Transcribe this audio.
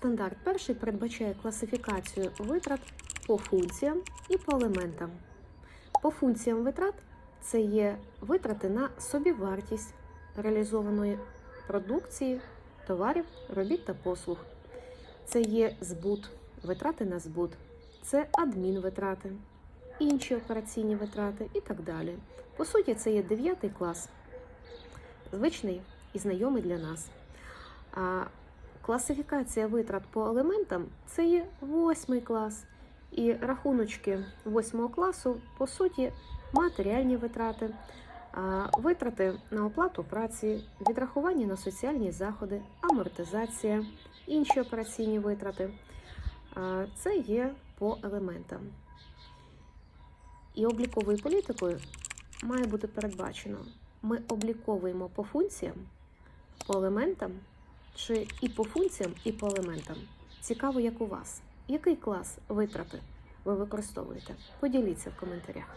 стандарт перший передбачає класифікацію витрат по функціям і по елементам. По функціям витрат це є витрати на собівартість реалізованої продукції, товарів, робіт та послуг. Це є збут, витрати на збут, це адмінвитрати, інші операційні витрати і так далі. По суті, це є 9 клас, звичний і знайомий для нас. Класифікація витрат по елементам це є 8 клас. І рахуночки 8 класу, по суті, матеріальні витрати, витрати на оплату праці, відрахування на соціальні заходи, амортизація, інші операційні витрати. Це є по елементам. І обліковою політикою має бути передбачено. Ми обліковуємо по функціям, по елементам, чи і по функціям, і по елементам. Цікаво, як у вас. Який клас витрати ви використовуєте? Поділіться в коментарях.